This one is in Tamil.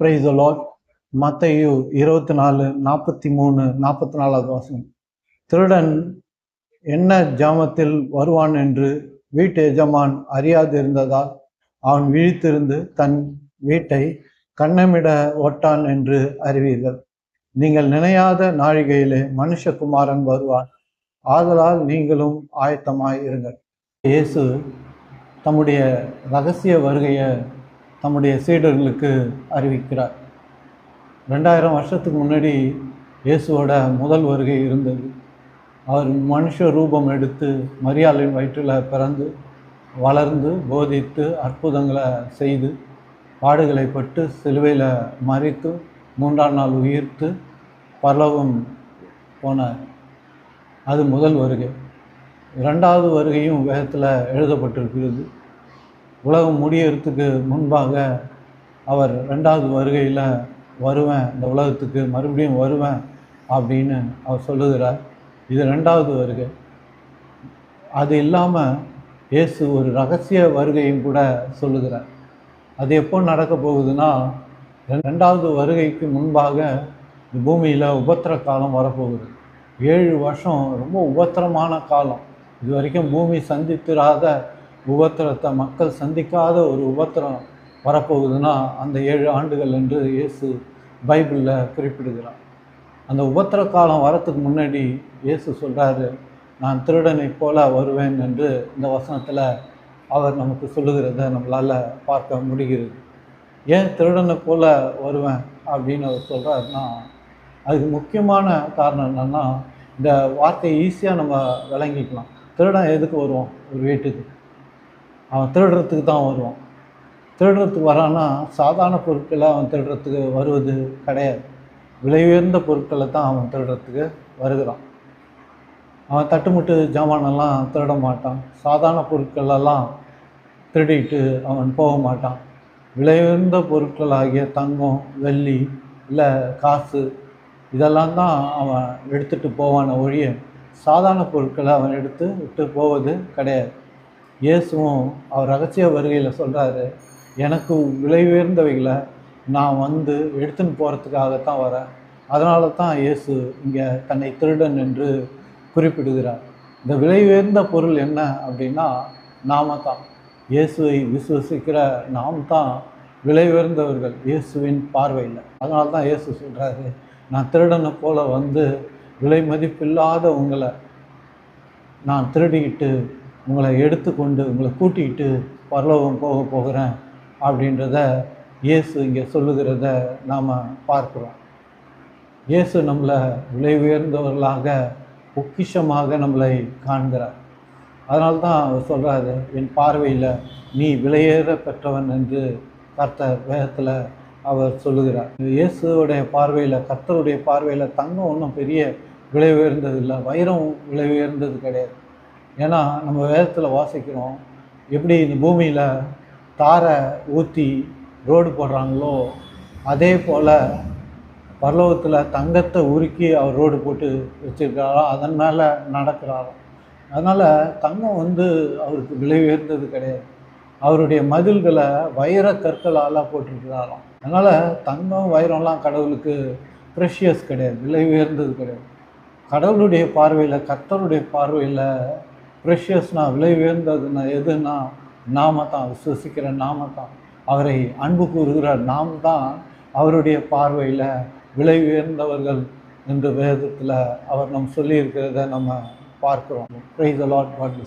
பிரைஸ் லார்ட் மத்தையு இருபத்தி நாலு நாற்பத்தி மூணு நாற்பத்தி நாலாவது வாசம் திருடன் என்ன ஜாமத்தில் வருவான் என்று வீட்டு எஜமான் அறியாதிருந்ததால் அவன் விழித்திருந்து தன் வீட்டை கண்ணமிட ஒட்டான் என்று அறிவீர்கள். நீங்கள் நினையாத நாழிகையிலே மனுஷகுமாரன் வருவான் ஆதலால் நீங்களும் ஆயத்தமாய் இருங்கள். இயேசு தம்முடைய ரகசிய வருகையை தம்முடைய சீடர்களுக்கு அறிவிக்கிறார். ரெண்டாயிரம் வருஷத்துக்கு முன்னாடி இயேசுவோட முதல் வருகை இருந்தது. அவர் மனுஷ ரூபம் எடுத்து மரியாளின் வயிற்றில் பிறந்து வளர்ந்து போதித்து அற்புதங்களை செய்து பாடுகளை பட்டு சிலுவையில் மறித்து மூன்றாம் நாள் உயிர்த்து பரலவும் போனார். அது முதல் வருகை. இரண்டாவது வருகையும் வேகத்தில் எழுதப்பட்டிருக்கிறது. உலகம் முடியறதுக்கு முன்பாக அவர் ரெண்டாவது வருகையில் வருவேன் இந்த உலகத்துக்கு மறுபடியும் வருவேன் அப்படின்னு அவர் சொல்லுகிறார். இது ரெண்டாவது வருகை. அது இல்லாமல் இயேசு ஒரு ரகசிய வருகையும் கூட சொல்லுகிறார். அது எப்போ நடக்க போகுதுன்னா ரெண்டாவது வருகைக்கு முன்பாக இந்த பூமியில் உபத்திர காலம் வரப்போகுது. ஏழு வருஷம் ரொம்ப உபத்திரமான காலம். இது வரைக்கும் பூமி சந்தித்திராத உபத்திரத்தை மக்கள் சந்திக்காத ஒரு உபத்திரம் வரப்போகுதுன்னா அந்த ஏழு ஆண்டுகள் என்று இயேசு பைபிளில் குறிப்பிடுகிறார். அந்த உபத்திர காலம் வரத்துக்கு முன்னாடி இயேசு சொல்கிறாரு நான் திருடனை போல வருவேன் என்று இந்த வசனத்தில் அவர் நமக்கு சொல்லுகிறத நம்மளால் பார்க்க முடிகிறது. ஏன் திருடனை போல வருவேன்? அப்படின்னு அவர் சொல்கிறாருன்னா அதுக்கு முக்கியமான காரணம் என்னென்னா இந்த வார்த்தையை ஈஸியாக நம்ம விளங்கிக்கலாம். திருடன் எதுக்கு வருவோம் ஒரு வீட்டுக்கு. அவன் திருடுறதுக்கு தான் வருவான். திருடுறதுக்கு வரான்னா சாதாரண பொருட்களை அவன் திருடுறதுக்கு வருவது கிடையாது. விலை உயர்ந்த பொருட்களை தான் அவன் திருடுறதுக்கு வருகிறான். அவன் தட்டுமுட்டு ஜாமானெல்லாம் திருட மாட்டான். சாதாரண பொருட்களெல்லாம் திருடிட்டு அவன் போக மாட்டான். விலை உயர்ந்த பொருட்கள் ஆகிய தங்கம் வெள்ளி இல்லை காசு இதெல்லாம் தான் அவன் எடுத்துகிட்டு போவான ஒழிய சாதாரண பொருட்களை அவன் எடுத்து விட்டு போவது கிடையாது. இயேசுவும் அவர் ரகசிய வருகையில் சொல்கிறாரு எனக்கு விலை உயர்ந்தவைகளை நான் வந்து எடுத்துன்னு போகிறதுக்காகத்தான் வரேன். அதனால தான் இயேசு இங்கே தன்னை திருடன் என்று குறிப்பிடுகிறார். இந்த விலை உயர்ந்த பொருள் என்ன அப்படின்னா நாம தான். இயேசுவை விசுவசிக்கிற நாம் தான் விலை உயர்ந்தவர்கள் இயேசுவின் பார்வையில். அதனால தான் இயேசு சொல்கிறாரு நான் திருடனை போல் வந்து விலை மதிப்பில்லாத உங்களை நான் திருடிக்கிட்டு உங்களை எடுத்துக்கொண்டு உங்களை கூட்டிகிட்டு பரலோகம் போக போகிறேன் அப்படின்றத இயேசு இங்கே சொல்லுகிறத நாம் பார்க்குறோம். இயேசு நம்மளை விலை உயர்ந்தவர்களாக பொக்கிஷமாக நம்மளை காண்கிறார். அதனால தான் அவர் சொல்கிறாரு என் பார்வையில் நீ விலையேற பெற்றவன் என்று கர்த்தர் வேகத்தில் அவர் சொல்லுகிறார். இயேசுடைய பார்வையில் கர்த்தருடைய பார்வையில் தங்கம் ஒன்றும் பெரிய விலை உயர்ந்தது இல்லை வைரம் விலை உயர்ந்தது கிடையாது. ஏன்னா நம்ம வேதத்தில் வாசிக்கிறோம் எப்படி இந்த பூமியில் தாரை ஊற்றி ரோடு போடுறாங்களோ அதே போல் பரலோகத்தில் தங்கத்தை உருக்கி அவர் ரோடு போட்டு வச்சுருக்காரோ அதன் மேலே நடக்கிறாராம் அதனால் தங்கம் வந்து அவருக்கு விலை உயர்ந்தது கிடையாது. அவருடைய மதில்களை வைர கற்களால் போட்டிருக்கிறாராம். அதனால் தங்கம் வைரம்லாம் கடவுளுக்கு ப்ரெஷியஸ் கிடையாது விலை உயர்ந்தது கிடையாது. கடவுளுடைய பார்வையில் கர்த்தருடைய பார்வையில் ப்ரெஷியஸ்னா விலை உயர்ந்ததுன்னா எதுனா நாம தான் விசுவசிக்கிற நாம தான் அவரை அன்பு கூறுகிற நாம் தான் அவருடைய பார்வையில் விலை உயர்ந்தவர்கள் என்று வேதத்தில் அவர் நம் சொல்லியிருக்கிறத நம்ம பார்க்குறோம். Price lot what